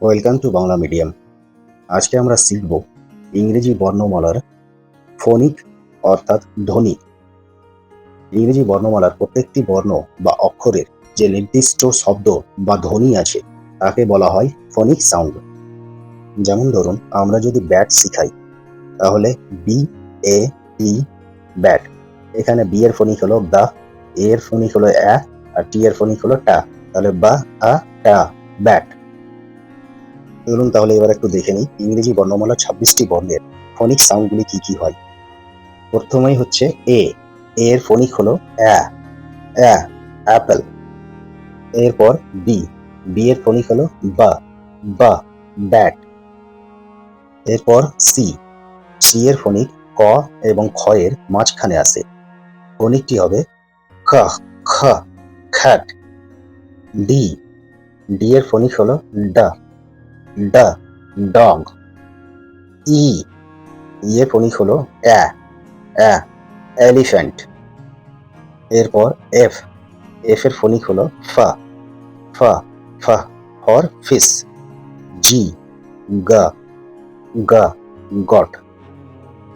Welcome to Bangla medium আজকে আমরা শিখব ইংরেজি বর্ণমালার ফোনিক অর্থাৎ ধ্বনি ইংরেজি বর্ণমালার প্রত্যেকটি বর্ণ বা অক্ষরের যে নির্দিষ্ট শব্দ বা ধ্বনি আছে, তাকে বলা হয় ফোনিক সাউন্ড। যেমন ধরুন, আমরা যদি ব্যাট শিখাই, তাহলে বি এ টি ব্যাট। এখানে বি এর ফোনিক হলো দা এ এর ফোনিক হলো অ্যা, আর টি এর ফোনিক হলো টা। তাহলে বা, আ, টা, ব্যাট। চলুন তাহলে এবার একটু দেখে নিই। ইংরেজি বর্ণমালা ছাব্বিশটি বর্ণের ফনিক সাউন্ডগুলি কি কি হয়? প্রথমেই হচ্ছে এ এর ফনিক হলো অ্যা অ্যা অ্যাপেল এরপর বি বি এর ফনিক হলো বা বা ব্যাট এরপর সি সি এর ফনিক ক এবং খ এর মাঝখানে আসে ফনিকটি হবে খ খ, খ্যাট। ডি ডি এর ফনিক হলো ডা। ডা ডগ ই ই এর হলো অ্যা অ্যা, এলিফ্যান্ট। এরপর এফ এফ এর ফনিক হলো ফা ফা ফা, ফর ফিস। জি, গা, গ, গট।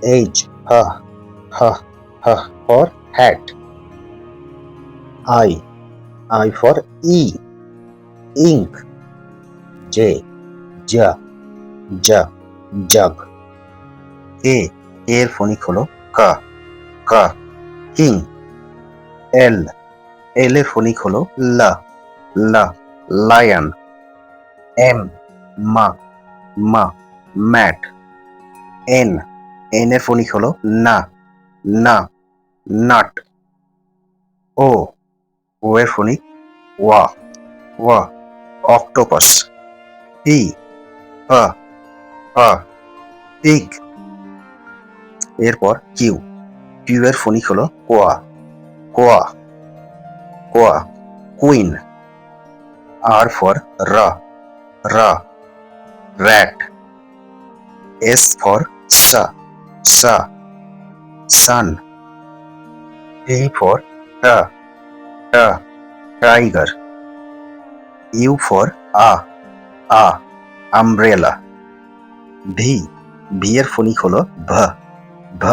এইচ, হা হা হা, for hat. I I for E, ink. J যা যা জাগ এ, এর ফনিক হলো কা কা, কিং। এল এল এর ফনিক হলো লা লা, লায়ন। এম, মা মা, ম্যাট। এন এন এর ফনিক হলো না না, নাট। ও ও এর ফনিক ওয়া ওয়া অক্টোপাস। ই আ আ পিগ এরপর কিউ। কিউ এর ফনিক হলো কোয়া। কোয়া। কোয়া। কুইন। আর ফর রা। রা। র্যাট। এস ফর সা। সা। সান। টি ফর টা টা টাইগার। ইউ ফর আ। আ। আমব্রেলা ভি ভি এর ফনিক হলো ভ ভ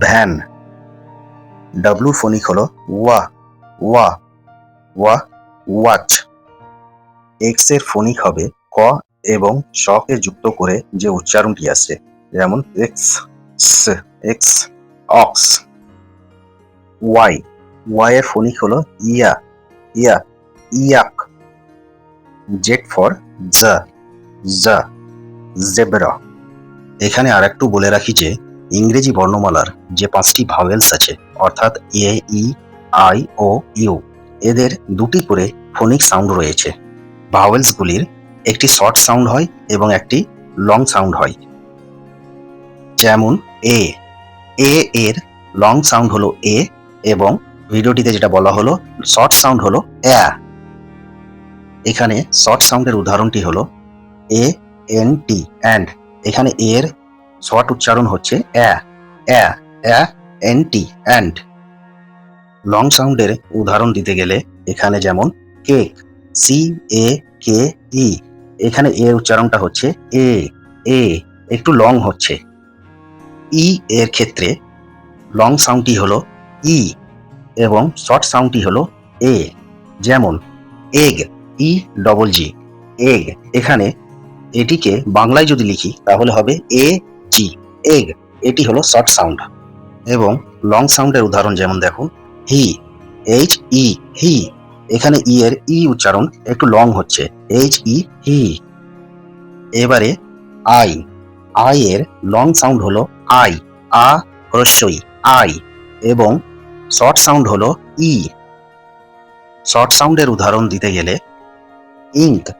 ভ্যান ডাব্লু ফনিক হলো ওয়া ওয়া ওয়া ওয়াচ এক্সের হবে ক এবং শকে যুক্ত করে যে উচ্চারণটি আসে যেমন X X ox Y Y এর ফনিক হলো ইয়া ইয়া ইয়াক জেড ফর জা জা জেব্রা। এখানে আর একটু বলে রাখি যে, ইংরেজি বর্ণমালার যে পাঁচটি ভাওয়েলস আছে, অর্থাৎ এ, ই, আই, ও, ইউ, এদের দুটি করে ফোনিক সাউন্ড রয়েছে। ভাওয়েলসগুলির একটি শর্ট সাউন্ড হয় এবং একটি লং সাউন্ড হয়। যেমন এ এ এর লং সাউন্ড হলো এ এবং ভিডিওটিতে যেটা বলা হলো, শর্ট সাউন্ড হলো অ্যা। এখানে শর্ট সাউন্ডের উদাহরণটি হলো এ এন টি অ্যান্ড এখানে এর শর্ট উচ্চারণ হচ্ছে অ্যা অ্যা অ্যা এন টি অ্যান্ড লং সাউন্ডের উদাহরণ দিতে গেলে এখানে যেমন কেক সি এ কে ই এখানে এর উচ্চারণটা হচ্ছে এ এ একটু লং হচ্ছে। ই এর ক্ষেত্রে লং সাউন্ডটি হলো ই এবং শর্ট সাউন্ডটি হলো এ যেমন egg E double G egg এখানে এটিকে বাংলায় যদি লিখি, তাহলে হবে এ জি এগ, এটি হলো শর্ট সাউন্ড। এবং লং সাউন্ডের উদাহরণ যেমন দেখুন হি, এইচ, ই, হি। এখানে ই এর ই উচ্চারণ একটু লং হচ্ছে, এইচ, ই, হি। এবারে আই আই এর লং সাউন্ড হলো আই, আ, হ্রস্বই, আই। এবং শর্ট সাউন্ড হলো ই। শর্ট সাউন্ডের উদাহরণ দিতে গেলে ink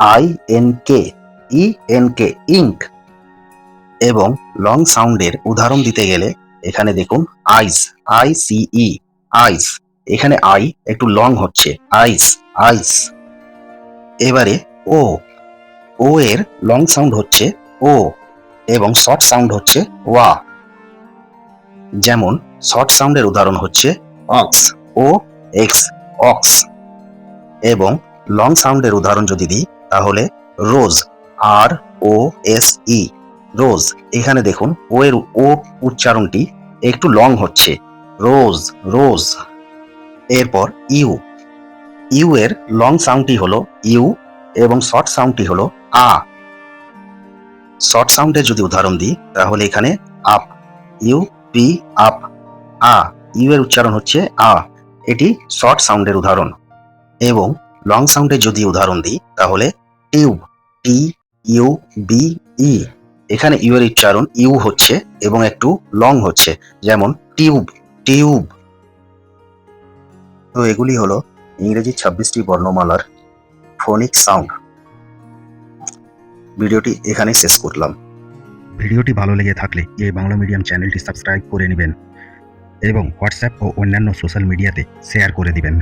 I N K, I N K, ink এবং লং সাউন্ডের উদাহরণ দিতে গেলে এখানে দেখুন আইস, আই সি ই, আইস। এখানে আই একটু লং হচ্ছে, আইস আইস। এবারে ও ও এর লং সাউন্ড হচ্ছে ও এবং শর্ট সাউন্ড হচ্ছে ওয়া। যেমন শর্ট সাউন্ডের উদাহরণ হচ্ছে অক্স, ও এক্স, অক্স। এবং লং সাউন্ডের উদাহরণ যদি দিই তাহলে রোজ, আর, ও, এস, ই। রোজ, এখানে দেখুন, ও এর ও উচ্চারণটি একটু লং হচ্ছে। Rose rose. এরপর ইউ। ইউ এর লং সাউন্ডটি হলো ইউ এবং শর্ট সাউন্ডটি হলো আ। শর্ট সাউন্ডের যদি উদাহরণ দিই, তাহলে এখানে আপ। U, P, up. আ। ইউ এর উচ্চারণ হচ্ছে আ। এটি শর্ট সাউন্ডের উদাহরণ। এবং লং সাউন্ডের যদি উদাহরণ দিই, তাহলে tube T, U, B, E. এখানে ইউ এর উচ্চারণ ইউ হচ্ছে এবং একটু লং হচ্ছে, যেমন টিউব টিউব। তো এগুলি হলো ইংরেজি ছাব্বিশটি বর্ণমালার ফোনিক সাউন্ড। ভিডিওটি এখানেই শেষ করলাম। ভিডিওটি ভালো লেগে থাকলে এই বাংলা মিডিয়াম চ্যানেলটি সাবস্ক্রাইব করে নেবেন এবং হোয়াটসঅ্যাপ ও অন্যান্য সোশ্যাল মিডিয়াতে শেয়ার করে দিবেন।